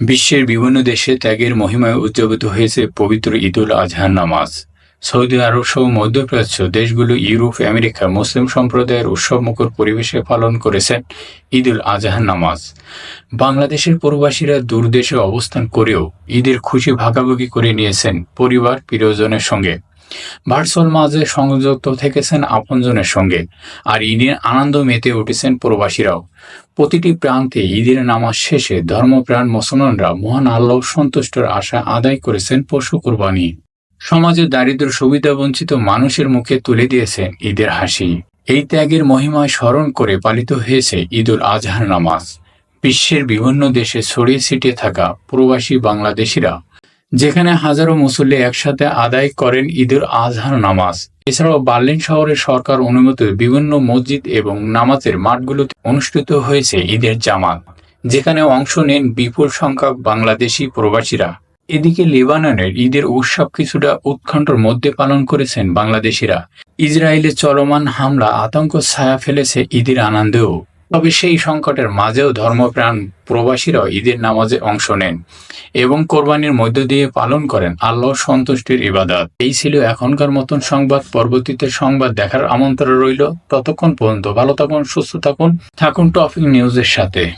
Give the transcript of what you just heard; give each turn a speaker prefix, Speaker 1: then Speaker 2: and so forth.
Speaker 1: বিশ্বের বিভিন্ন দেশে ত্যাগের মহিমায় উদযাপিত হয়েছে পবিত্র ঈদুল আজহার নামাজ। সৌদি আরব সহ মধ্যপ্রাচ্য দেশগুলো ইউরোপ, আমেরিকা, মুসলিম সম্প্রদায়ের উৎসবমুখর পরিবেশে পালন করেছেন ঈদুল আজহার নামাজ। বাংলাদেশের প্রবাসীরা দূর দেশে অবস্থান করেও ঈদের খুশি ভাগাভাগি করে নিয়েছেন পরিবার, প্রিয়জনের সঙ্গে। ভার্চুয়াল মাঝে সংযুক্ত থেকেছেন আপনজনের সঙ্গে, আর ঈদের আনন্দ মেতে উঠেছেন প্রবাসীরাও। প্রতিটি প্রান্তে ঈদের নামাজ শেষে ধর্মপ্রাণ মুসলমানরা মহান আল্লাহ সন্তুষ্টর আশা আদায় করেছেন পশু কোরবানি। সমাজের দারিদ্র সুবিধাবঞ্চিত মানুষের মুখে তুলে দিয়েছেন ঈদের হাসি। এই ত্যাগের মহিমায় স্মরণ করে পালিত হয়েছে ঈদুল আজহার নামাজ। বিশ্বের বিভিন্ন দেশে ছড়িয়ে ছিটিয়ে থাকা প্রবাসী বাংলাদেশিরা যেখানে হাজারো মুসল্লি একসাথে আদায় করেন ঈদুল আজহার নামাজ। এছাড়াও বার্লিন শহরের সরকার অনুমোদিত বিভিন্ন মসজিদ এবং নামাজের মাঠগুলোতে অনুষ্ঠিত হয়েছে ঈদের জামাত, যেখানে অংশ নেন বিপুল সংখ্যক বাংলাদেশি প্রবাসীরা। এদিকে লেবাননের ঈদের উৎসব কিছুটা উৎকণ্ঠর মধ্যে পালন করেছেন বাংলাদেশিরা। ইসরায়েলের চলমান হামলা আতঙ্ক ছায়া ফেলেছে ঈদের আনন্দেও। তবে সেই সংকটের মাঝেও ধর্মপ্রাণ প্রবাসীরাও ঈদের নামাজে অংশ নেন এবং কোরবানির মধ্য দিয়ে পালন করেন আল্লাহ সন্তুষ্টির ইবাদত। এই ছিল এখনকার মতন সংবাদ। পরবর্তীতে সংবাদ দেখার আমন্ত্রণ রইল। ততক্ষণ পর্যন্ত ভালো থাকুন, সুস্থ থাকুন। থাকুন টপিক নিউজের সাথে।